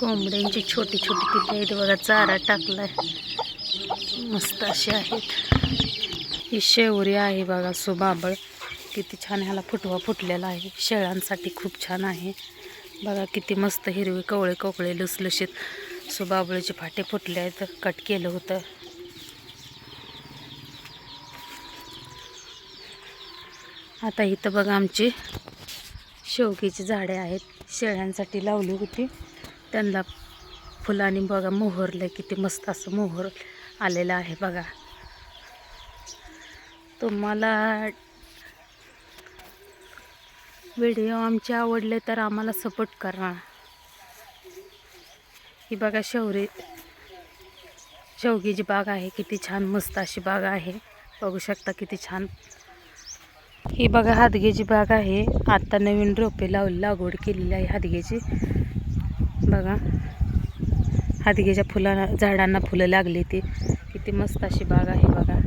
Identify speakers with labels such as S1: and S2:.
S1: कोंबड्यांची छोटी छोटी पिल्ले आहेत बघा चारा टाकलाय. मस्त अशी आहेत. ही शेवरी आहे बघा सुबाबळ. किती छान ह्याला फुटवा फुटलेला आहे. शेळ्यांसाठी खूप छान आहे. बघा किती मस्त हिरवे कवळे कोकळे लुसलुशीत सुबाबळीचे फाटे फुटले आहेत. कट केलं होतं. आता इथं बघा आमची शेवकीची झाडे आहेत. शेळ्यांसाठी लावली होती. त्यांना फुलांनी बघा मोहरलं किती मस्त असं मोहर आलेलं आहे बघा. तुम्हाला व्हिडिओ आमचे आवडले तर आम्हाला सपोर्ट करा. ही बघा शौरी शेवगीची बाग आहे किती छान मस्त अशी बाग आहे. बघू शकता किती छान. ही बघा हादगेची बाग आहे. आता नवीन रोपे लाव लागवड केलेली आहे हादगेची बघा. हादगेच्या फुला झाडांना फुलं लागली ती. किती मस्त अशी बाग आहे बघा.